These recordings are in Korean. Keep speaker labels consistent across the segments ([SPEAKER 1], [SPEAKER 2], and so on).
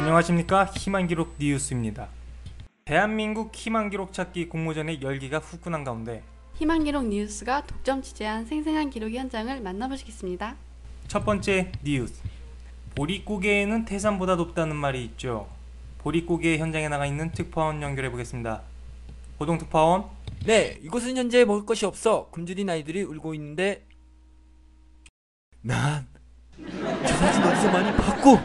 [SPEAKER 1] 안녕하십니까 희망기록 뉴스입니다. 대한민국 희망기록 찾기 공모전의 열기가 후끈한 가운데
[SPEAKER 2] 희망기록 뉴스가 독점 취재한 생생한 기록 현장을 만나보시겠습니다.
[SPEAKER 1] 첫 번째 뉴스 보릿고개에는 태산보다 높다는 말이 있죠. 보릿고개 현장에 나가 있는 특파원 연결해 보겠습니다. 고동 특파원
[SPEAKER 3] 네, 이곳은 현재 먹을 것이 없어 굶주린 아이들이 울고 있는데 난 저 사진 어디서 많이 봤고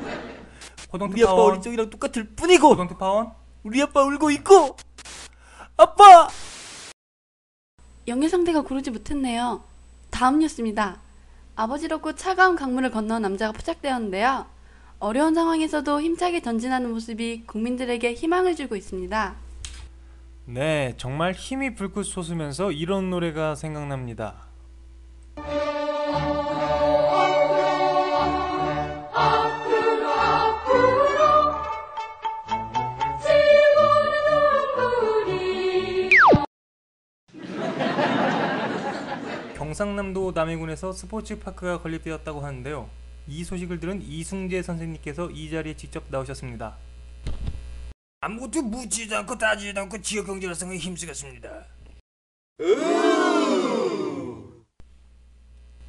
[SPEAKER 3] 우리 아빠 어린 적이랑 똑같을 뿐이고
[SPEAKER 1] 고동 특파원
[SPEAKER 3] 우리 아빠 울고 있고 아빠
[SPEAKER 2] 영유 상태가 고르지 못했네요. 다음 뉴스입니다. 아버지롭고 차가운 강물을 건너 남자가 포착되었는데요. 어려운 상황에서도 힘차게 전진하는 모습이 국민들에게 희망을 주고 있습니다.
[SPEAKER 1] 네 정말 힘이 불끈 솟으면서 이런 노래가 생각납니다. 경상남도 남해군에서 스포츠파크가 건립되었다고 하는데요. 이 소식을 들은 이승재 선생님께서 이 자리에 직접 나오셨습니다.
[SPEAKER 4] 아무것도 묻지도 않고 따지지도 않고 지역 경제 활성에 힘쓰겠습니다.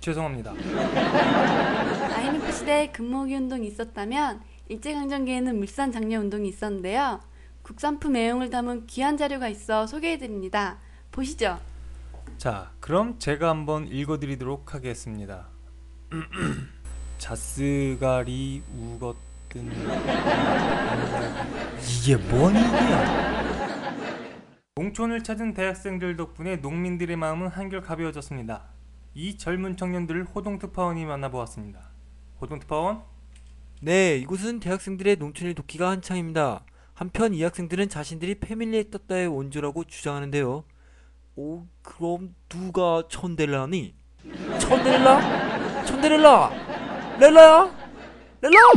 [SPEAKER 1] 죄송합니다.
[SPEAKER 2] IMF 시대에 금모기 운동이 있었다면 일제강점기에는 물산 장려 운동이 있었는데요. 국산품 애용을 담은 귀한 자료가 있어 소개해드립니다. 보시죠.
[SPEAKER 1] 자, 그럼 제가 한번 읽어드리도록 하겠습니다. 자스가리 우거든
[SPEAKER 3] 이게 뭔 일이야
[SPEAKER 1] 농촌을 찾은 대학생들 덕분에 농민들의 마음은 한결 가벼워졌습니다. 이 젊은 청년들을 호동특파원이 만나보았습니다. 호동특파원?
[SPEAKER 3] 네, 이곳은 대학생들의 농촌일 돕기가 한창입니다. 한편 이 학생들은 자신들이 패밀리에 떴다의 원조라고 주장하는데요. 오, 그럼 누가 천데렐라니? 천데렐라? 천데렐라? 렐라야? 렐라?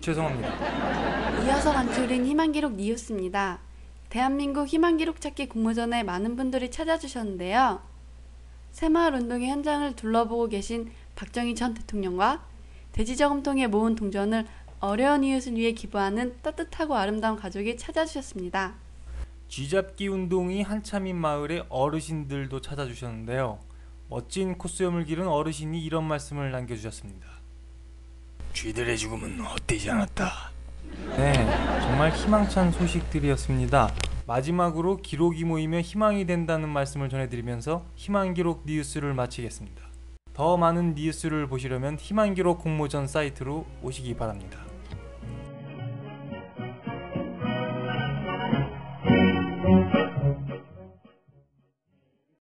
[SPEAKER 1] 죄송합니다.
[SPEAKER 2] 이어서 간추린 희망기록 뉴스입니다. 대한민국 희망기록 찾기 공모전에 많은 분들이 찾아주셨는데요. 새마을 운동의 현장을 둘러보고 계신 박정희 전 대통령과 돼지저금통에 모은 동전을 어려운 이웃을 위해 기부하는 따뜻하고 아름다운 가족이 찾아주셨습니다.
[SPEAKER 1] 쥐잡기 운동이 한참인 마을에 어르신들도 찾아주셨는데요. 멋진 코스염을 기른 어르신이 이런 말씀을 남겨주셨습니다.
[SPEAKER 4] 쥐들의 죽음은 헛되지 않았다.
[SPEAKER 1] 네, 정말 희망찬 소식들이었습니다. 마지막으로 기록이 모이면 희망이 된다는 말씀을 전해드리면서 희망기록 뉴스를 마치겠습니다. 더 많은 뉴스를 보시려면 희망기록 공모전 사이트로 오시기 바랍니다.